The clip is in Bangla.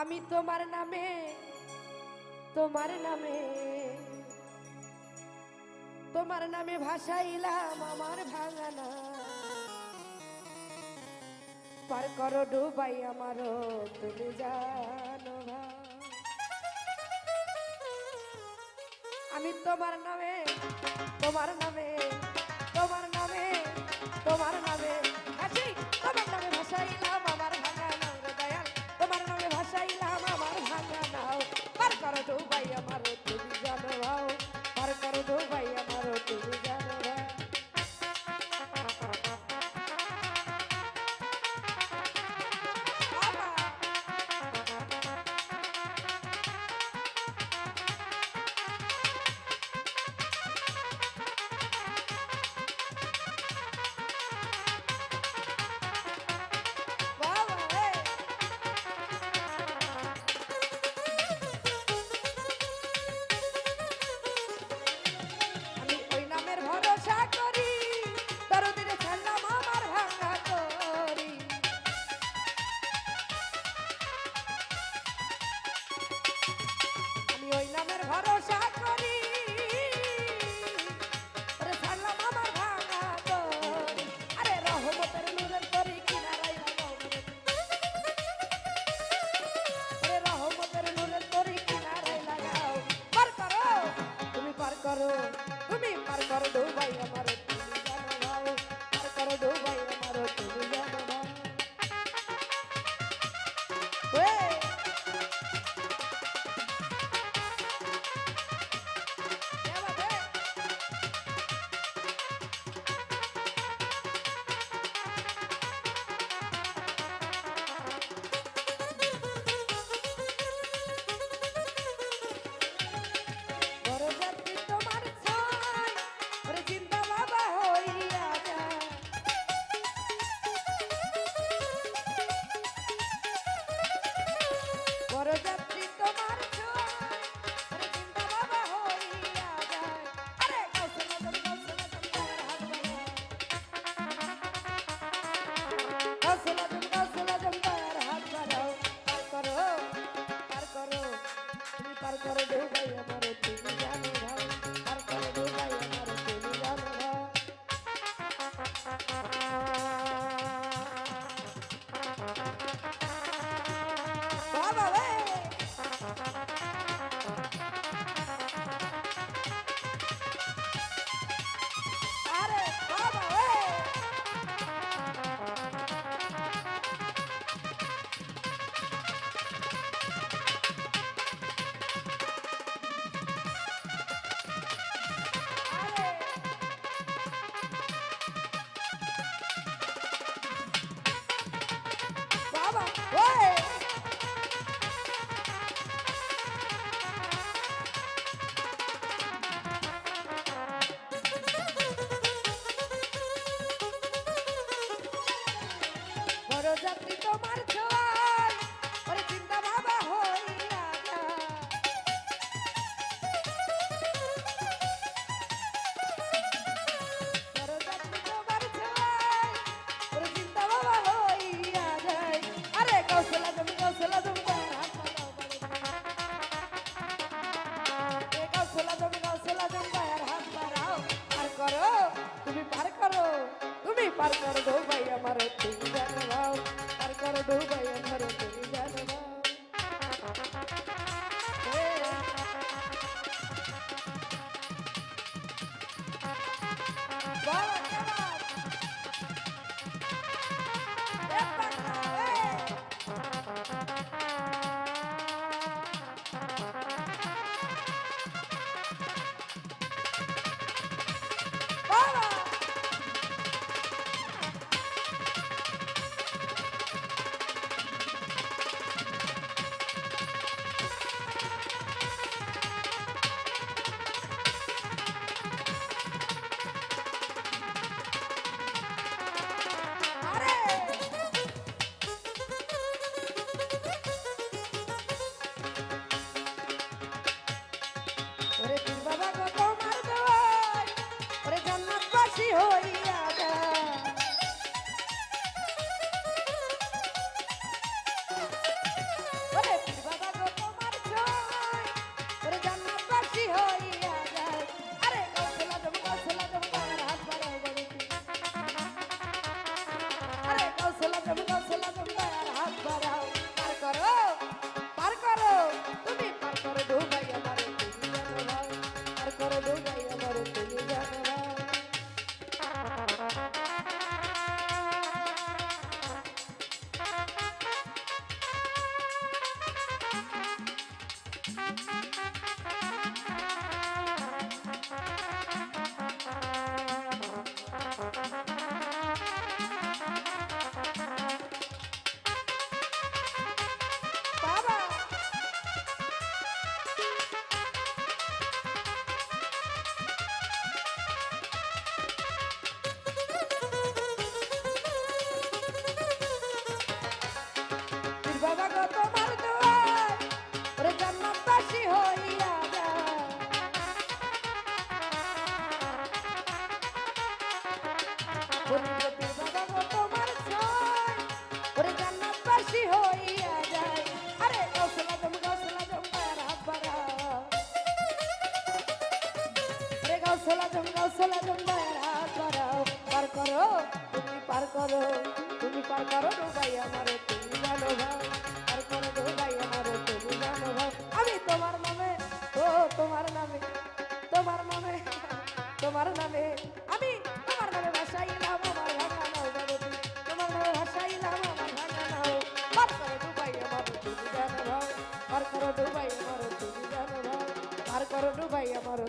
আমি তোমার নামে তোমার নামে তোমার নামে ভাসাইলাম আমার ভাঙানা। পার করো ডুবাই আমারও তুমি জানো আমি তোমার নামে তোমার নামে তোমার নামে তোমার নামে। সোলা জঙ্গায় করাও পার করো তুমি পার করো তুমি পার করো ডোবাই আমারে তুমি জানো ভাও পার করো ডোবাই আমারে তুমি জানো ভাও আমি তোমার নামে, ও তোমার নামে তোমার নামে। তোমার নামে, আমি তোমার নামে ভাষাইলাম আমার ভাঙা নাও বাবুটি তোমার নামে ভাষাইলাম আমার ভাঙা নাও। পার করো ডুবাই আমার তুমি জানো ভাও, পার করো ডুবাই আমার তুমি জানো পার করো ডুবাই আমার